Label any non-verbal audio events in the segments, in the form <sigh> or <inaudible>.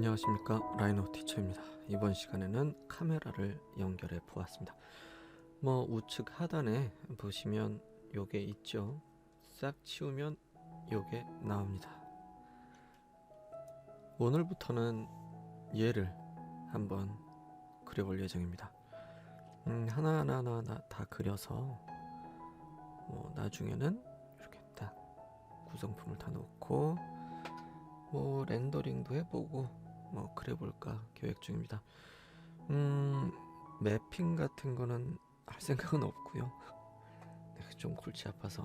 안녕하십니까 라이노 티처입니다. 이번 시간에는 카메라를 연결해 보았습니다. 뭐 우측 하단에 보시면 요게 있죠. 싹 치우면 요게 나옵니다. 오늘부터는 얘를 한번 그려볼 예정입니다. 음, 하나하나 하나 다 그려서 뭐 나중에는 이렇게 딱 구성품을 다 놓고 뭐 렌더링도 해보고 뭐 그래 볼까 계획 중입니다. 음 매핑 같은 거는 할 생각은 없고요. <laughs> 네, 좀 골치 아파서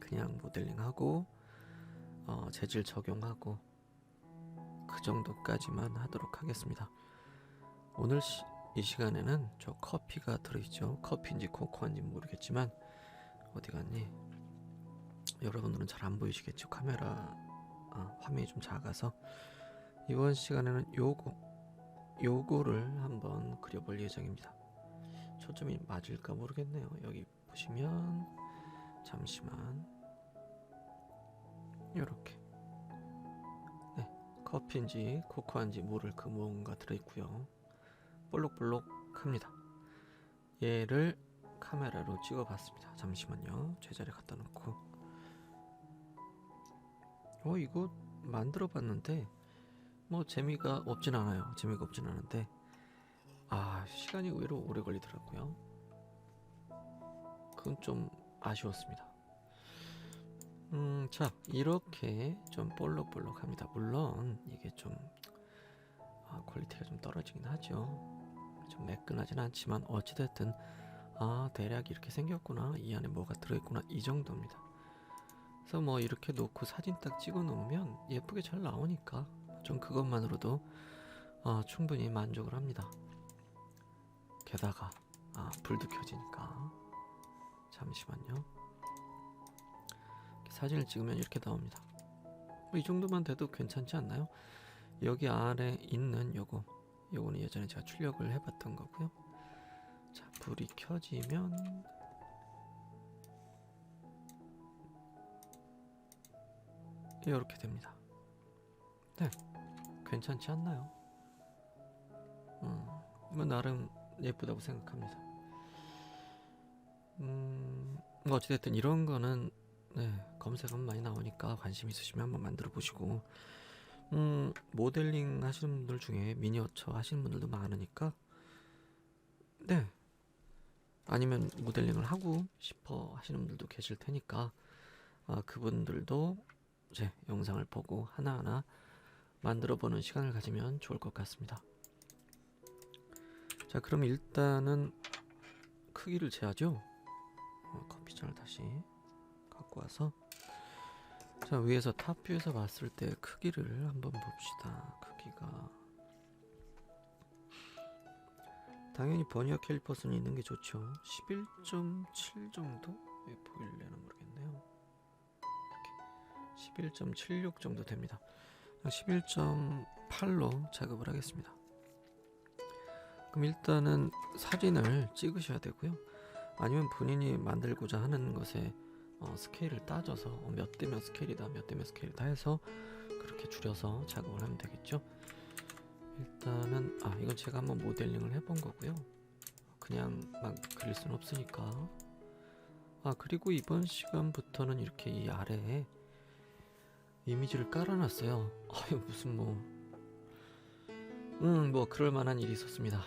그냥 모델링하고 어, 재질 적용하고 그 정도까지만 하도록 하겠습니다. 오늘 시, 이 시간에는 저 커피가 들어있죠. 커피인지 코코아인지 모르겠지만 어디 갔니? 여러분들은 잘 안 보이시겠죠? 카메라 아, 화면이 좀 작아서 이번 시간에는 요거 요거를 한번 그려볼 예정입니다. 초점이 맞을까 모르겠네요. 여기 보시면 잠시만 요렇게 네 커피인지 코코아인지 모를 그 무언가 들어있고요. 볼록볼록합니다. 얘를 카메라로 찍어봤습니다. 잠시만요. 제자리 갖다 놓고 어 이거 만들어 봤는데 뭐 재미가 없진 않아요. 재미가 없진 않은데. 아 시간이 의외로 오래 걸리더라고요. 그건 좀 아쉬웠습니다. 음 자 이렇게 좀 볼록볼록합니다. 물론 이게 좀 아, 퀄리티가 좀 떨어지긴 하죠. 좀 매끈하진 않지만 어찌됐든 아 대략 이렇게 생겼구나. 이 안에 뭐가 들어있구나. 이 정도입니다. 그래서 뭐 이렇게 놓고 사진 딱 찍어 놓으면 예쁘게 잘 나오니까 좀 그것만으로도 어, 충분히 만족을 합니다. 게다가 아, 불도 켜지니까 잠시만요. 사진을 찍으면 이렇게 나옵니다. 뭐 이 정도만 돼도 괜찮지 않나요? 여기 아래 있는 요거 요거는 예전에 제가 출력을 해봤던 거고요. 자 불이 켜지면 이렇게 됩니다. 네, 괜찮지 않나요? 음, 뭐 나름 예쁘다고 생각합니다. 음, 뭐 어찌됐든 이런 거는 네, 검색은 많이 나오니까 관심 있으시면 한번 만들어 보시고, 음, 모델링 하시는 분들 중에 미니어처 하시는 분들도 많으니까, 네, 아니면 모델링을 하고 싶어 하시는 분들도 계실 테니까, 아, 그분들도 제 영상을 보고 하나하나 만들어 보는 시간을 가지면 좋을 것 같습니다. 자, 그럼 일단은 크기를 재야죠. 어, 커피잔을 다시 갖고 와서 자, 위에서 탑 뷰에서 봤을 때 크기를 한번 봅시다. 크기가 당연히 버니어 캘리퍼스는 있는 게 좋죠. 11.7 정도? 왜 보일래나 모르겠네요. 11.76 정도 됩니다. 11.8로 작업을 하겠습니다. 그럼 일단은 사진을 찍으셔야 되고요. 아니면 본인이 만들고자 하는 것에 어, 스케일을 따져서 어, 몇대몇 스케일이다, 몇대몇 스케일이다 해서 그렇게 줄여서 작업을 하면 되겠죠. 일단은 아 이건 제가 한번 모델링을 해본 거고요. 그냥 막 그릴 수는 없으니까. 아 그리고 이번 시간부터는 이렇게 이 아래에 이미지를 깔아놨어요. 아유 무슨 뭐, 음 뭐 그럴 만한 일이 있었습니다.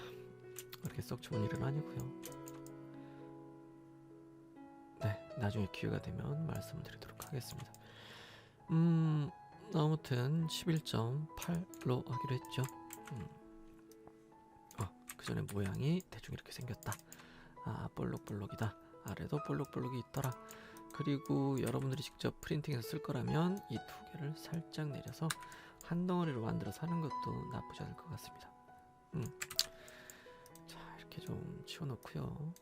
그렇게 썩 좋은 일은 아니고요. 네, 나중에 기회가 되면 말씀드리도록 하겠습니다. 음, 아무튼 11.8로 하기로 했죠. 음. 어, 그 전에 모양이 대충 이렇게 생겼다. 아, 볼록볼록이다. 아래도 볼록볼록이 있더라. 그리고 여러분들이 직접 프린팅해서 쓸 거라면 이 두 개를 살짝 내려서 한 덩어리로 만들어서 하는 것도 나쁘지 않을 것 같습니다. 음. 자, 이렇게 좀 치워놓고요.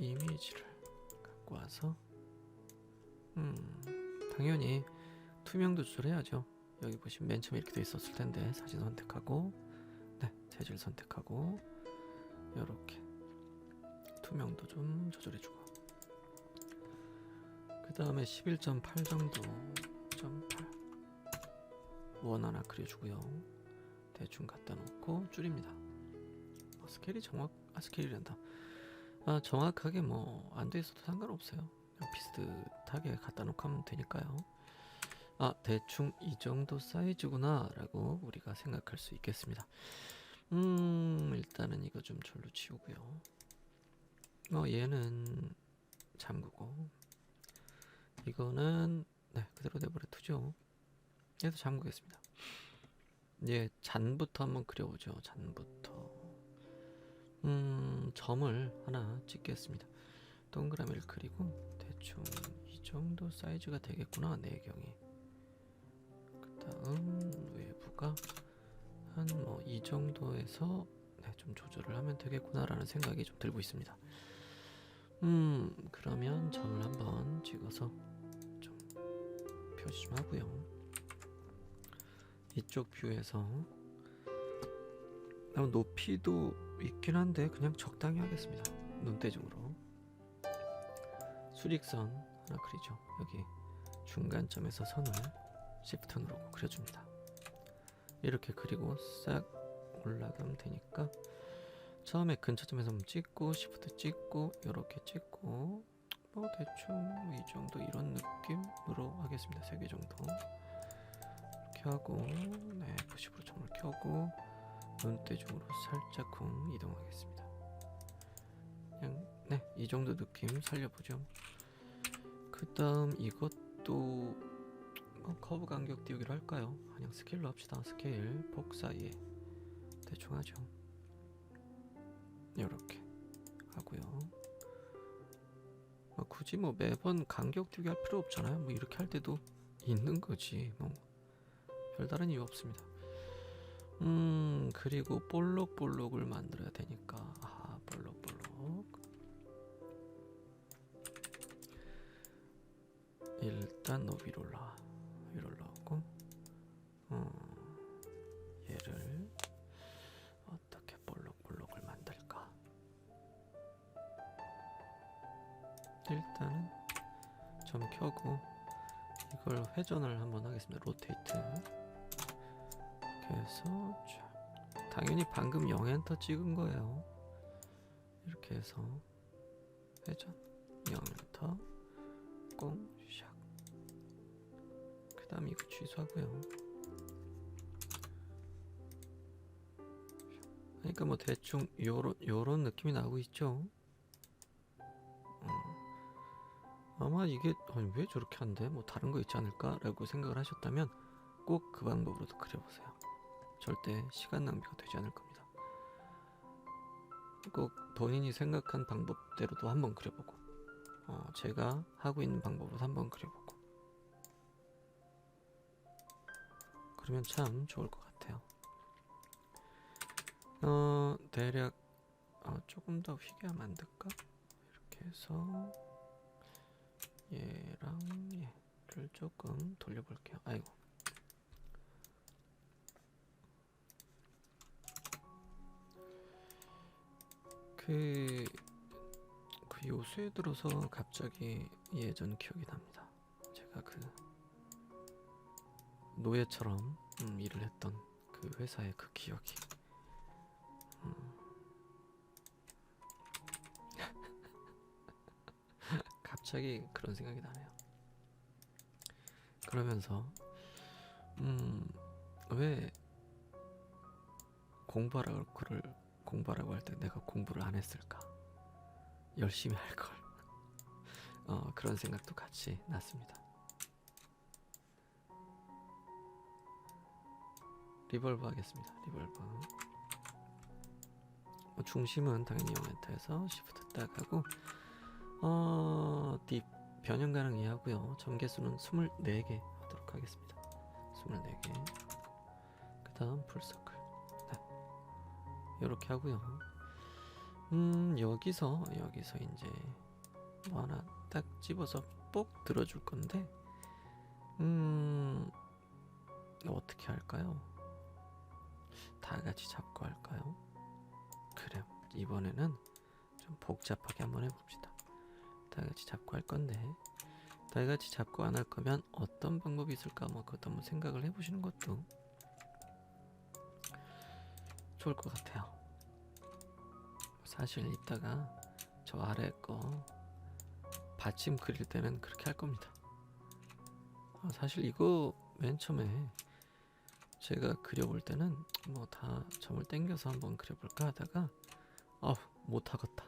이미지를 갖고 와서 음, 당연히 투명도 조절해야죠. 여기 보시면 맨 처음에 이렇게 돼 있었을 텐데 사진 선택하고 네, 재질 선택하고 이렇게 투명도 좀 조절해주고 그 다음에 11.8 정도 1.8원 하나 그려주고요 대충 갖다 놓고 줄입니다. 어, 스케일이 정확 아 스케일이란다. 아 정확하게 뭐 안 돼 있어도 상관없어요. 그냥 비슷하게 갖다 놓고 하면 되니까요. 아 대충 이 정도 사이즈구나 라고 우리가 생각할 수 있겠습니다. 음 일단은 이거 좀 절로 치우고요. 어 얘는 잠그고 이거는 네 그대로 내버려 두죠. 얘도 잠그겠습니다. 이제 잔부터 한번 그려보죠. 잔부터. 음, 점을 하나 찍겠습니다. 동그라미를 그리고 대충 이 정도 사이즈가 되겠구나. 내경이. 그 다음 외부가 한 뭐 이 정도에서 네, 좀 조절을 하면 되겠구나라는 생각이 좀 들고 있습니다. 음, 그러면 점을 한번 찍어서 좀 표시 좀 하고요. 이쪽 뷰에서 아, 높이도 있긴 한데 그냥 적당히 하겠습니다. 눈대중으로 수직선 하나 그리죠. 여기 중간점에서 선을 시프트 누르고 그려줍니다. 이렇게 그리고 싹 올라가면 되니까 처음에 근처점에서 찍고 시프트 찍고 이렇게 찍고 뭐 대충 이 정도 이런 느낌으로 하겠습니다. 세 개 정도. 이렇게 하고 네 F10으로 점을 켜고 눈대 중으로 살짝 쿵 이동하겠습니다. 그냥 네이 정도 느낌 살려보죠. 그 다음 이것도 뭐 커브 간격 띄우기로 할까요? 그냥 스케일로 합시다. 스케일 폭 사이에 대충 하죠. 이렇게 하고요. 뭐 굳이 뭐 매번 간격 띄우기 할 필요 없잖아요. 뭐 이렇게 할 때도 있는 거지. 뭐 별다른 이유 없습니다. 음 그리고 볼록볼록을 만들어야 되니까 아 볼록볼록 일단 너 위로 올라 위로 올라 일단은 점 켜고 이걸 회전을 한번 하겠습니다. 로테이트. 이렇게 해서 쫙. 당연히 방금 0엔터 찍은 거예요. 이렇게 해서 회전. 0엔터 꽁샥. 그 다음 이거 취소하고요. 그러니까 뭐 대충 요런, 요런 느낌이 나오고 있죠 아마 이게 아니 왜 저렇게 한대 뭐 다른 거 있지 않을까 라고 생각을 하셨다면 꼭 그 방법으로도 그려보세요. 절대 시간 낭비가 되지 않을 겁니다. 꼭 본인이 생각한 방법대로도 한번 그려보고 어, 제가 하고 있는 방법으로 한번 그려보고. 그러면 참 좋을 것 같아요. 어 대략 어, 조금 더 휘게 하면 안 될까? 이렇게 해서 얘랑 얘를 조금 돌려볼게요 아이고 그, 그 요새 들어서 갑자기 예전 기억이 납니다. 제가 그 노예처럼 음, 일을 했던 그 회사의 그 기억이. 갑자기 그런 생각이 나네요. 그러면서 음, 왜 공부하라고 그를 공부하라고 할 때 내가 공부를 안 했을까? 열심히 할 걸. <laughs> 어, 그런 생각도 같이 났습니다. 리볼브 하겠습니다. 리볼브. 어, 중심은 당연히 0엔터에서 시프트 딱 하고 어, 딥 변형 가능 이해하고요. 점개수는 24개 하도록 하겠습니다. 24개. 그 다음 풀서클. 이렇게 하고요. 음 여기서 여기서 이제 뭐 하나 딱 집어서 뽁 들어줄 건데 음 어떻게 할까요? 다 같이 잡고 할까요? 그래요. 이번에는 좀 복잡하게 한번 해봅시다. 다 같이 잡고 할 건데 다 같이 잡고 안 할 거면 어떤 방법이 있을까 뭐 그것도 한번 생각을 해보시는 것도 좋을 것 같아요. 사실 이따가 저 아래 거 받침 그릴 때는 그렇게 할 겁니다. 아, 사실 이거 맨 처음에 제가 그려볼 때는 뭐 다 점을 땡겨서 한번 그려볼까 하다가 아 못하겠다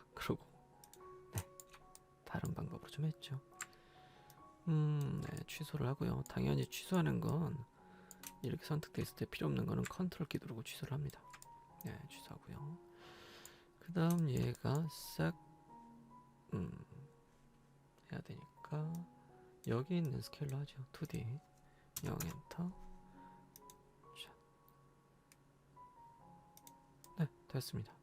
다른 방법으로 좀 했죠. 음, 네, 취소를 하고요. 당연히 취소하는 건 이렇게 선택돼 있을 때 필요 없는 거는 컨트롤 키 누르고 취소를 합니다. 네, 취소하고요. 그 다음 얘가 싹, 음, 해야 되니까 여기 있는 스케일로 하죠. 2D 0 엔터. 자. 네, 됐습니다.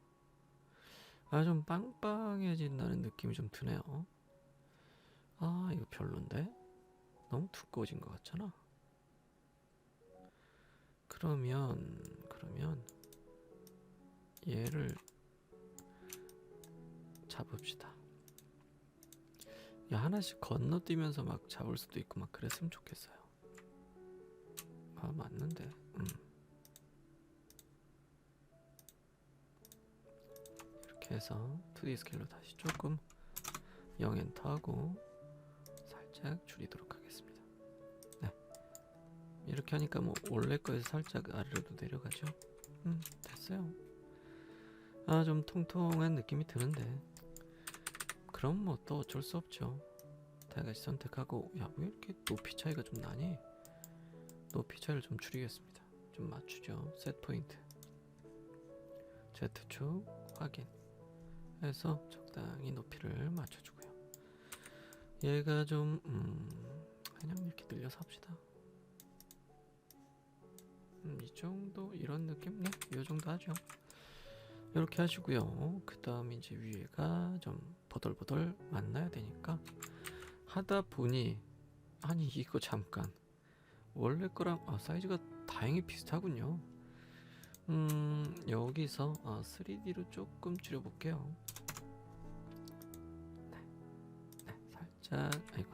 아, 좀 빵빵해진다는 느낌이 좀 드네요. 아, 이거 별론데? 너무 두꺼워진 것 같잖아. 그러면, 그러면, 얘를 잡읍시다. 야, 하나씩 건너뛰면서 막 잡을 수도 있고 막 그랬으면 좋겠어요. 아, 맞는데. 음. 이렇게 해서 2D 스케일로 다시 조금 0 엔터하고 살짝 줄이도록 하겠습니다. 네. 이렇게 하니까 뭐 원래 거에서 살짝 아래로 내려가죠. 음, 됐어요. 아, 좀 통통한 느낌이 드는데. 그럼 뭐 또 어쩔 수 없죠. 다 같이 선택하고, 야, 왜 이렇게 높이 차이가 좀 나니? 높이 차이를 좀 줄이겠습니다. 좀 맞추죠. 셋 포인트. Z축 확인. 해서 적당히 높이를 맞춰주고요. 얘가 좀, 음, 그냥 이렇게 늘려서 합시다. 음, 이 정도, 이런 느낌? 네, 이 정도 하죠. 이렇게 하시고요. 그 다음 이제 위에가 좀 버덜버덜 만나야 되니까 하다 보니 아니 이거 잠깐 원래 거랑 아, 사이즈가 다행히 비슷하군요. 음 여기서 아, 3D로 조금 줄여볼게요. 살짝 아이고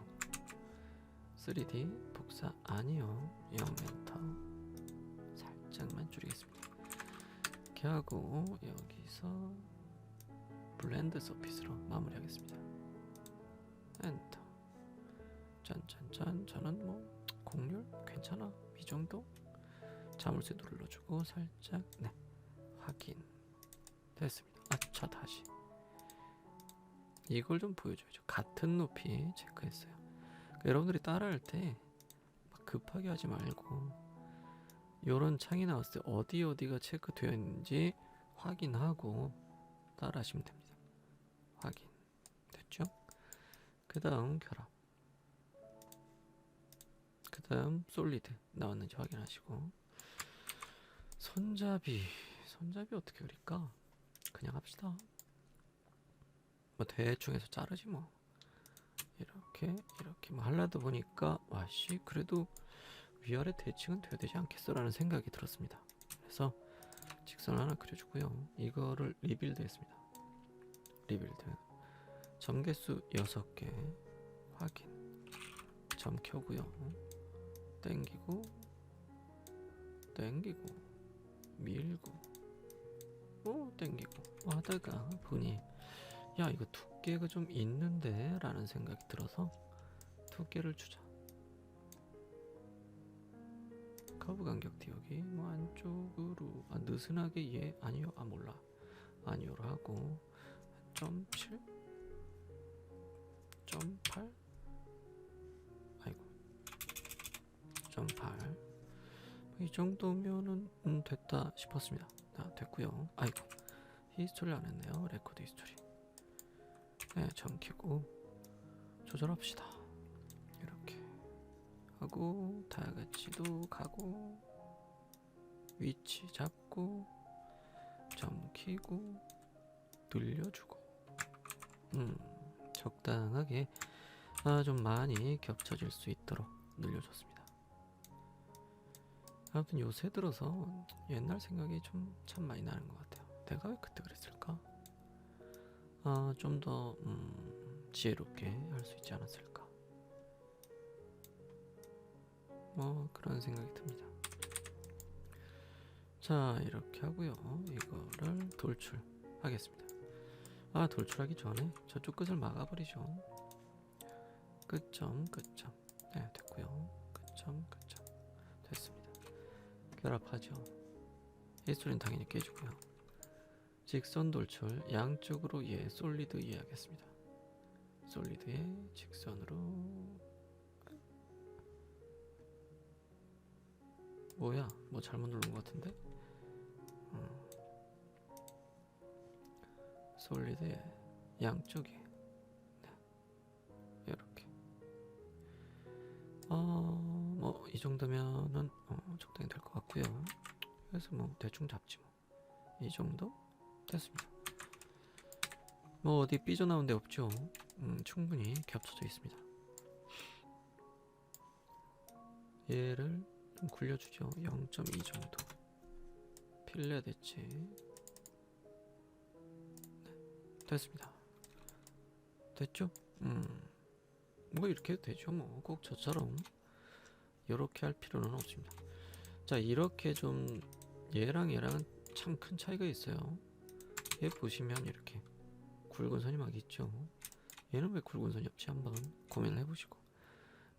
3D 복사 아니요 0엔터 살짝만 줄이겠습니다. 이렇게 하고 여기서 블렌드 서피스로 마무리하겠습니다. 엔터. 짠짠짠. 저는 뭐 공률 괜찮아. 이 정도. 자물쇠 눌러주고 살짝 네 확인 됐습니다. 아차 다시 이걸 좀 보여줘야죠. 같은 높이 체크했어요. 그러니까 여러분들이 따라할 때막 급하게 하지 말고 요런 창이 나왔을 때 어디 어디가 체크되어 있는지 확인하고 따라 하시면 됩니다. 확인 됐죠? 그 다음 결합 그 다음 솔리드 나왔는지 확인하시고 손잡이 손잡이 어떻게 그릴까? 그냥 합시다 뭐 대충 해서 자르지 뭐 이렇게 이렇게 뭐 하려다 보니까 와씨 그래도 위아래 대칭은 돼야 되지 않겠어 라는 생각이 들었습니다. 그래서 직선 하나 그려주고요. 이거를 리빌드 했습니다. 리빌드 점개수 6개 확인 점 켜고요. 땡기고 땡기고 밀고 오 땡기고 하다가 보니 야 이거 두께가 좀 있는데 라는 생각이 들어서 두께를 주자 커브 간격 뒤여기 뭐 안쪽으로 아 느슨하게 얘 아니요 아 몰라 아니요로 하고 점 7? 점 8? 아이고 점 8. 이 정도면은 음, 됐다 싶었습니다. 아, 됐고요. 아이고 히스토리 안 했네요. 레코드 히스토리. 네, 점 키고 조절합시다. 이렇게 하고 다 같이도 가고 위치 잡고 점 키고 늘려주고 음 적당하게 아, 좀 많이 겹쳐질 수 있도록 늘려줬습니다. 아무튼 요새 들어서 옛날 생각이 좀 참 많이 나는 것 같아요. 내가 왜 그때 그랬을까? 아, 좀더 음, 지혜롭게 할 수 있지 않았을까? 뭐 그런 생각이 듭니다. 자 이렇게 하고요. 이거를 돌출하겠습니다. 아 돌출하기 전에 저쪽 끝을 막아버리죠. 끝점 끝점. 네 됐고요. 끝점 끝점. 됐습니다. 결합하죠. 히스토리는 당연히 깨주고요 직선 돌출 양쪽으로 예 솔리드 이해하겠습니다. 솔리드에 직선으로. 뭐야? 뭐 잘못 누른 것 같은데? 음. 솔리드의 양쪽에. 네. 이렇게. 어뭐 이 정도면은 어, 적당히 될 것 같고요. 그래서 뭐 대충 잡지 뭐. 이 정도 됐습니다. 뭐 어디 삐져나온 데 없죠. 음, 충분히 겹쳐져 있습니다. 얘를 좀 굴려주죠. 0.2 정도. 필레 대치 네, 됐습니다. 됐죠? 음 뭐 이렇게 해도 되죠 뭐. 꼭 저처럼 이렇게 할 필요는 없습니다. 자 이렇게 좀 얘랑 얘랑은 참 큰 차이가 있어요 얘 보시면 이렇게 굵은 선이 막 있죠. 얘는 왜 굵은 선이 없지? 한번 고민을 해보시고.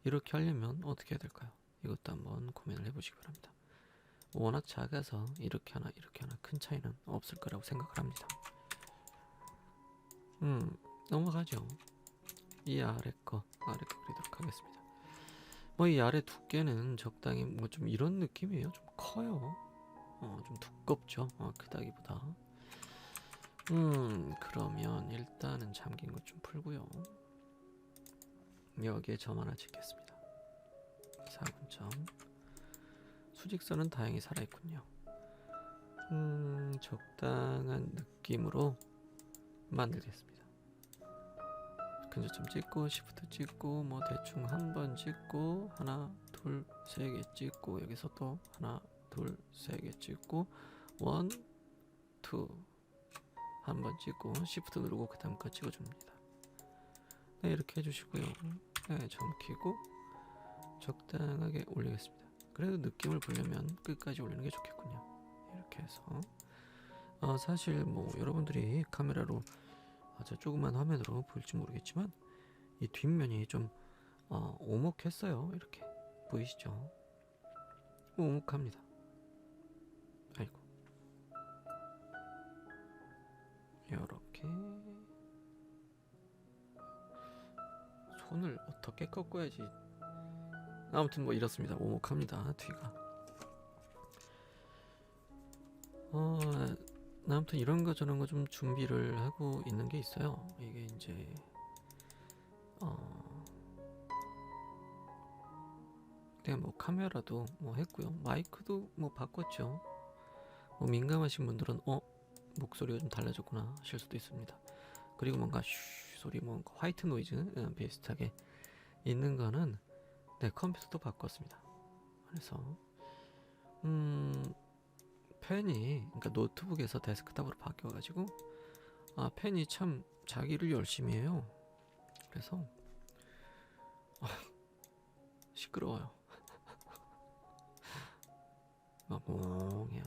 이렇게 하려면 어떻게 해야 될까요? 이것도 한번 고민을 해보시기 바랍니다. 워낙 작아서 이렇게 하나 이렇게 하나 큰 차이는 없을 거라고 생각을 합니다. 음 넘어가죠. 이 아래 거 아래 거 그리도록 하겠습니다. 뭐 이 아래 두께는 적당히 뭐 좀 이런 느낌이에요. 좀 커요. 어, 좀 두껍죠. 어, 크다기보다 음 그러면 일단은 잠긴 것 좀 풀고요. 여기에 점 하나 짓겠습니다. 4분점. 수직선은 다행히 살아있군요. 음 적당한 느낌으로 만들겠습니다. 근접점 찍고 시프트 찍고 뭐 대충 한 번 찍고 하나 둘 세 개 찍고 여기서 또 하나 둘 세 개 찍고 원투 한번 찍고 시프트 누르고 그 다음 거 찍어줍니다. 네 이렇게 해주시고요. 네 점 키고 적당하게 올리겠습니다. 그래도 느낌을 보려면 끝까지 올리는 게 좋겠군요. 이렇게 해서. 어, 사실 뭐 여러분들이 카메라로 아주 조그만 화면으로 볼지 모르겠지만 이 뒷면이 좀 어, 오목했어요. 이렇게 보이시죠? 오목합니다 이렇게. 손을 어떻게 꺾어야지. 아무튼 뭐 이렇습니다. 오목합니다 뒤가. 어 아무튼 이런 거 저런 거 좀 준비를 하고 있는 게 있어요. 이게 이제 어 그냥 뭐 카메라도 뭐 했고요. 마이크도 뭐 바꿨죠. 뭐 민감하신 분들은 어 목소리가 좀 달라졌구나 하실 수도 있습니다. 그리고 뭔가 슈 소리 뭔가 화이트 노이즈 음, 비슷하게 있는 거는 네 컴퓨터도 바꿨습니다. 그래서 음 펜이 그러니까 노트북에서 데스크탑으로 바뀌어가지고 아 펜이 참 자기를 열심히 해요. 그래서 아, 시끄러워요. <laughs> 막 멍해요.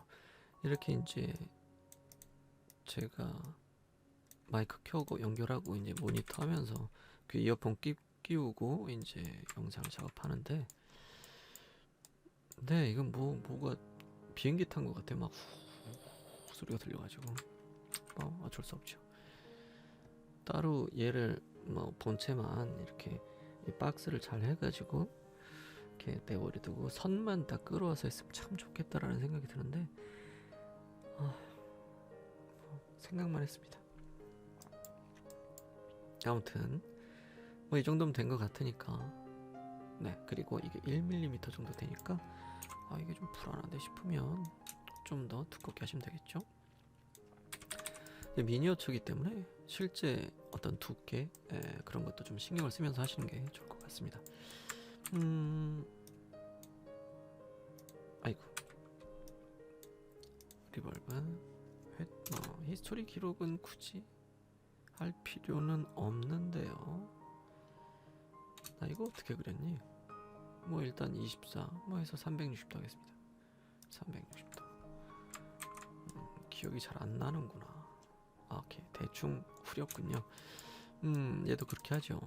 이렇게 이제 제가 마이크 켜고 연결하고 이제 모니터 하면서 그 이어폰 끼, 끼우고 이제 영상을 작업하는데 네 이건 뭐 뭐가 비행기 탄 것 같아 막 후 소리가 들려가지고. 뭐 어쩔 수 없죠. 따로 얘를 뭐 본체만 이렇게 이 박스를 잘 해가지고 이렇게 내버려두고 선만 다 끌어와서 했으면 참 좋겠다라는 생각이 드는데 생각만 했습니다. 아무튼 뭐 이 정도면 된 것 같으니까. 네 그리고 이게 1mm 정도 되니까 아 이게 좀 불안한데 싶으면 좀 더 두껍게 하시면 되겠죠? 미니어처기 때문에 실제 어떤 두께 에, 그런 것도 좀 신경을 쓰면서 하시는 게 좋을 것 같습니다. 음 아이고. 리벌브 회, 어, 히스토리 기록은 굳이 할 필요는 없는데요 나 이거 어떻게 그렸니? 뭐 일단 24 뭐 해서 360도 하겠습니다 360도 기억이 잘 안 나는구나. 아, 오케이 대충 후렸군요. 음 얘도 그렇게 하죠.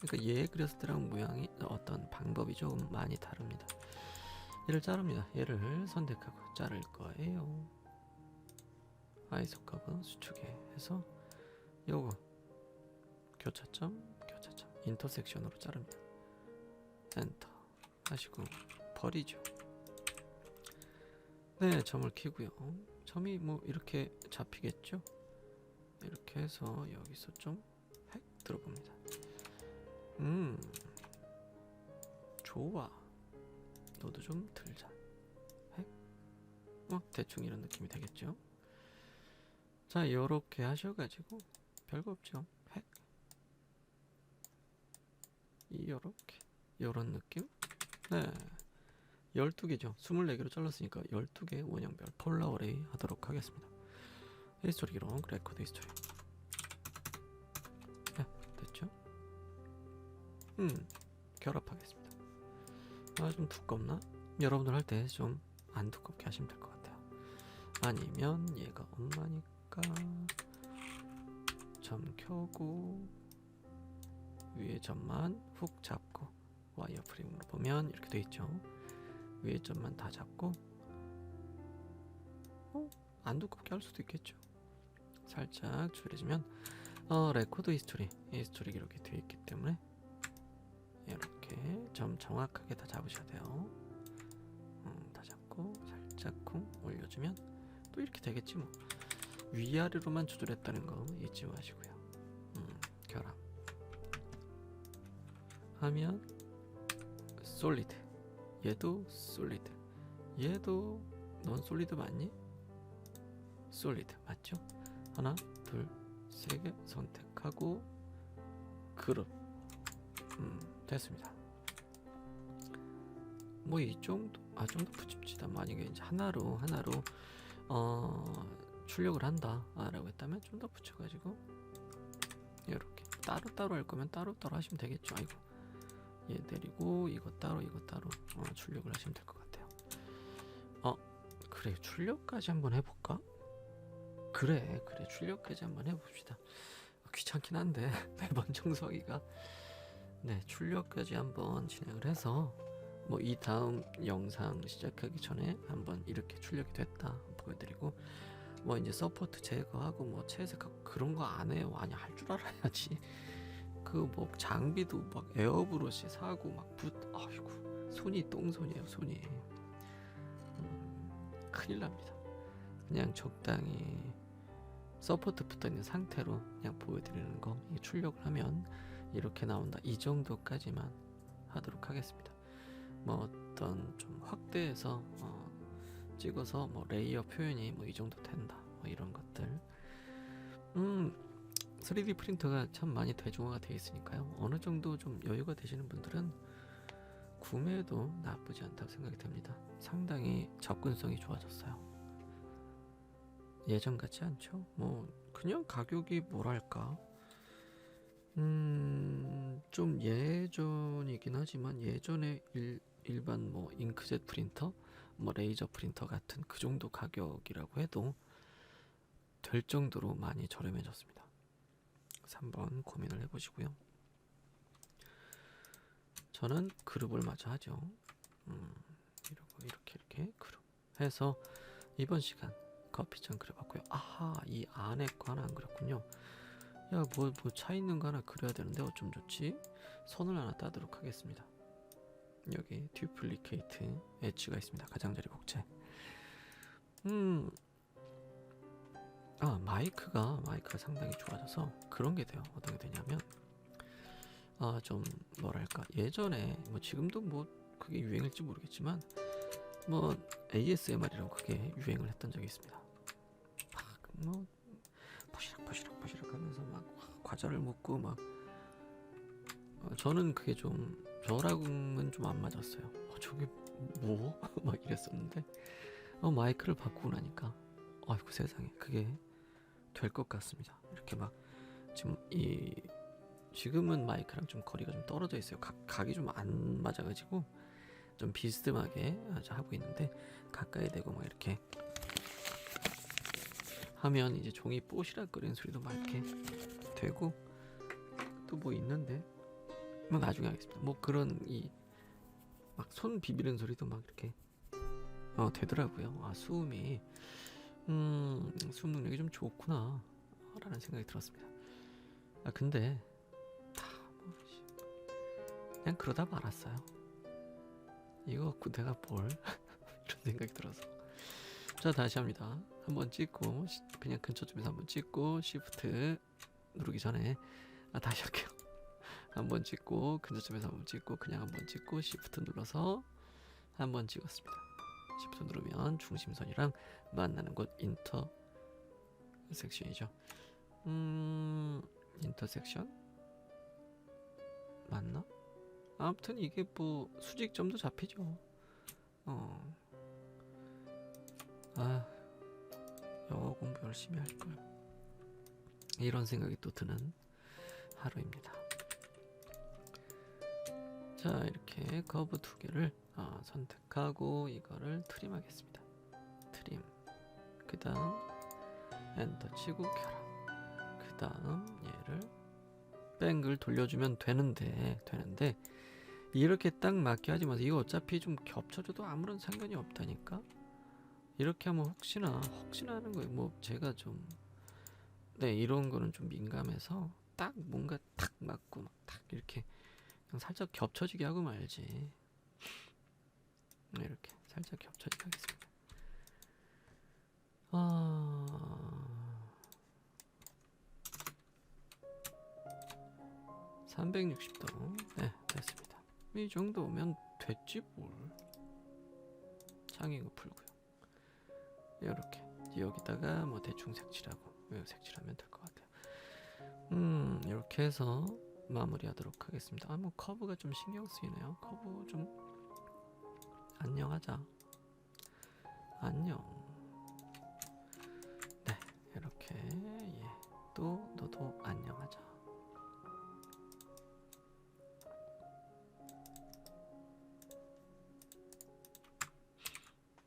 그러니까 얘 그렸을 때랑 모양이 어떤 방법이 조금 많이 다릅니다. 얘를 자릅니다. 얘를 선택하고 자를 거예요. 아이소커브 수축에 해서 요거 교차점 교차점 인터섹션으로 자릅니다. 엔터 하시고 버리죠. 네, 점을 키고요. 점이 뭐 이렇게 잡히겠죠? 이렇게 해서 여기서 좀획 들어봅니다. 음, 좋아. 너도 좀 들자. 획. 어, 대충 이런 느낌이 되겠죠? 자, 요렇게 하셔가지고 별거 없죠. 획. 요렇게 요런 느낌? 네. 12개죠. 24개로 잘랐으니까 12개 원형별 폴라어레이 하도록 하겠습니다. 히스토리 기록, 레코드 히스토리. 네, 됐죠? 음, 결합하겠습니다. 아, 좀 두껍나? 여러분들 할 때 좀 안 두껍게 하시면 될 것 같아요. 아니면 얘가 엄마니까 점 켜고 위에 점만 훅 잡고 와이어 프레임으로 보면 이렇게 돼 있죠. 위에 점만 다 잡고 어? 안 두껍게 할 수도 있겠죠. 살짝 줄여주면 어, 레코드 히스토리 히스토리 기록이 되어 있기 때문에 이렇게 점 정확하게 다 잡으셔야 돼요. 음, 다 잡고 살짝 쿵 올려주면 또 이렇게 되겠지 뭐. 위아래로만 조절했다는 거 잊지 마시고요. 음, 결합. 하면 솔리드. 얘도 솔리드. 얘도 넌 솔리드 맞니? 솔리드 맞죠? 하나, 둘, 세 개 선택하고 그룹. 음, 됐습니다. 뭐 이 정도 아 좀 더 붙입시다. 만약에 이제 하나로 하나로 어 출력을 한다라고 했다면 좀 더 붙여가지고 이렇게 따로 따로 할 거면 따로 따로 하시면 되겠죠. 아이고 얘 내리고 이거 따로 이거 따로 어, 출력을 하시면 될 것 같아요. 어 그래 출력까지 한번 해볼까? 그래 그래 출력까지 한번 해봅시다. 귀찮긴 한데 <laughs> 매번 청소하기가 네 출력까지 한번 진행을 해서 뭐 이 다음 영상 시작하기 전에 한번 이렇게 출력이 됐다 보여드리고 뭐 이제 서포트 제거하고 뭐 채색하고 그런 거 안 해요. 아니 할 줄 알아야지. <laughs> 그 뭐 장비도 막 에어브러시 사고 막 붓 아이고 손이 똥손이에요 손이. 음, 큰일 납니다. 그냥 적당히 서포트 붙어 있는 상태로 그냥 보여드리는 거 출력을 하면 이렇게 나온다. 이 정도까지만 하도록 하겠습니다. 뭐 어떤 좀 확대해서 어, 찍어서 뭐 레이어 표현이 뭐 이 정도 된다. 뭐 이런 것들. 음 3D 프린터가 참 많이 대중화가 되어 있으니까요. 어느 정도 좀 여유가 되시는 분들은 구매도 나쁘지 않다고 생각이 듭니다. 상당히 접근성이 좋아졌어요. 예전 같지 않죠? 뭐 그냥 가격이 뭐랄까? 음좀 예전이긴 하지만 예전에 일, 일반 뭐 잉크젯 프린터 뭐 레이저 프린터 같은 그 정도 가격이라고 해도 될 정도로 많이 저렴해졌습니다. 그래서 한번 고민을 해보시고요. 저는 그룹을 마저 하죠. 음, 이러고 이렇게 이렇게 그룹 해서 이번 시간 커피잔 그려봤고요. 아하 이 안에 거 하나 안 그렸군요. 야뭐뭐 차 있는 거 하나 그려야 되는데 어쩜 좋지? 선을 하나 따도록 하겠습니다. 여기 듀플리케이트 엣지가 있습니다. 가장자리 복제. 음. 아, 마이크가 마이크가 상당히 좋아져서 그런 게 돼요. 어떤 게 되냐면 아, 좀 뭐랄까? 예전에 뭐 지금도 뭐 그게 유행일지 모르겠지만 뭐 ASMR이라고 그게 유행을 했던 적이 있습니다. 막뭐 포시락 포시락 포시락 하면서 막 과자를 먹고 막 어, 저는 그게 좀 저랑은 좀 안 맞았어요. 어, 저게 뭐? <laughs> 막 이랬었는데 어, 마이크를 바꾸고 나니까 아이고 세상에 그게 될 것 같습니다. 이렇게 막 지금 이 지금은 마이크랑 좀 거리가 좀 떨어져 있어요. 각, 각이 좀 안 맞아가지고 좀 비스듬하게 하고 있는데 가까이 대고 막 이렇게 하면 이제 종이 뽀시락거리는 소리도 막 이렇게 되고 또 뭐 있는데 뭐 나중에 하겠습니다. 뭐 그런 이 막 손 비비는 소리도 막 이렇게 어 되더라고요. 아 수음이 음 수음 능력이 좀 좋구나 라는 생각이 들었습니다. 아 근데 다뭐 그냥 그러다 말았어요. 이거 갖고 내가 뭘 <laughs> 이런 생각이 들어서 자 다시 합니다. 한번 찍고 시- 그냥 근처쯤에서 한번 찍고 시프트 누르기 전에 아 다시 할게요. 한번 찍고 근처쯤에서 한번 찍고 그냥 한번 찍고 시프트 눌러서 한번 찍었습니다. 시프트 누르면 중심선이랑 만나는 곳 인터 섹션이죠. 음 인터섹션 맞나? 아무튼 이게 뭐 수직점도 잡히죠. 어. 아 영어 공부 열심히 할 걸. 이런 생각이 또 드는 하루입니다. 자 이렇게 커브 두 개를 아, 선택하고 이거를 트림하겠습니다. 트림. 그 다음 엔터 치고 켜라. 그 다음 얘를 뱅글 돌려주면 되는데 되는데 이렇게 딱 맞게 하지 마세요. 이거 어차피 좀 겹쳐져도 아무런 상관이 없다니까. 이렇게 하면 혹시나 혹시나 하는 거예요. 뭐 제가 좀 네 이런 거는 좀 민감해서 딱 뭔가 탁 맞고 막 탁 이렇게 살짝 겹쳐지게 하고 말지. 네, 이렇게 살짝 겹쳐지게 하겠습니다. 아. 360도. 네, 됐습니다. 이 정도면 됐지 뭘. 창이고 풀고요. 이렇게 여기다가 뭐 대충 색칠하고 요 색칠하면 될 것 같아요. 음, 이렇게 해서 마무리하도록 하겠습니다. 아, 뭐 커브가 좀 신경 쓰이네요. 커브 좀 안녕하자. 안녕. 네, 이렇게 예, 또 너도 안녕하자.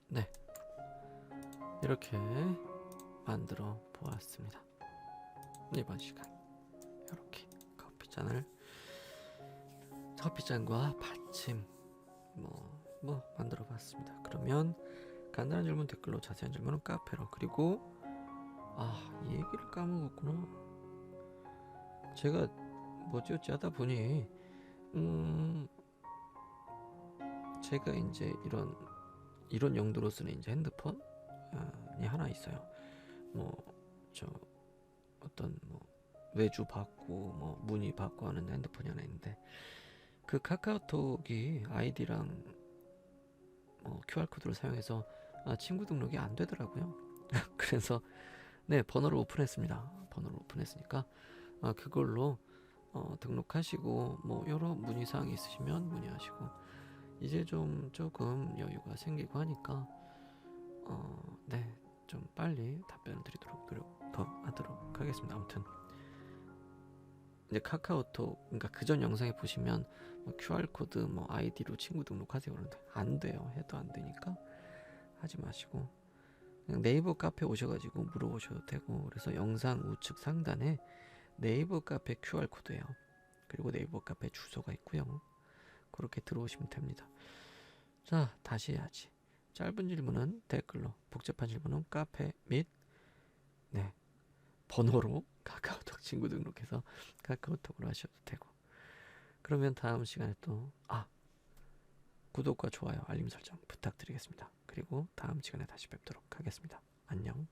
네, 이렇게 만들어 보았습니다. 이번 시간 잔을 커피잔과 받침 뭐, 뭐 만들어 봤습니다. 그러면 간단한 질문 댓글로 자세한 질문은 카페로 그리고 아, 이 얘기를 까먹었구나. 제가 뭐지어찌 하다 보니 음 제가 이제 이런 이런 용도로 쓰는 이제 핸드폰이 하나 있어요. 뭐 저 어떤 뭐 외주 받고 뭐 문의 받고 하는 핸드폰이 하나 있는데 그 카카오톡이 아이디랑 뭐 QR 코드를 사용해서 아, 친구 등록이 안 되더라고요. <laughs> 그래서 네 번호를 오픈했습니다. 번호를 오픈했으니까 아, 그걸로 어, 등록하시고 뭐 여러 문의 사항이 있으시면 문의하시고 이제 좀 조금 여유가 생기고 하니까 어, 네. 좀 빨리 답변을 드리도록 노력 더 하도록 하겠습니다. 아무튼 이제 카카오톡 그러니까 그전 영상에 보시면 뭐 QR 코드 뭐 아이디로 친구 등록하세요 그러는데 안 돼요. 해도 안 되니까 하지 마시고 그냥 네이버 카페 오셔가지고 물어보셔도 되고 그래서 영상 우측 상단에 네이버 카페 QR 코드예요. 그리고 네이버 카페 주소가 있고요. 그렇게 들어오시면 됩니다. 자 다시 해야지. 짧은 질문은 댓글로, 복잡한 질문은 카페 및 네, 번호로 <laughs> 카카오톡 친구 등록해서 카카오톡으로 하셔도 되고. 그러면 다음 시간에 또 아, 구독과 좋아요, 알림 설정 부탁드리겠습니다. 그리고 다음 시간에 다시 뵙도록 하겠습니다. 안녕.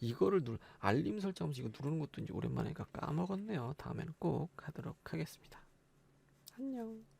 이거를 누르 알림 설정 이거 누르는 것도 이제 오랜만이니까 까먹었네요. 다음에는 꼭 하도록 하겠습니다. 안녕.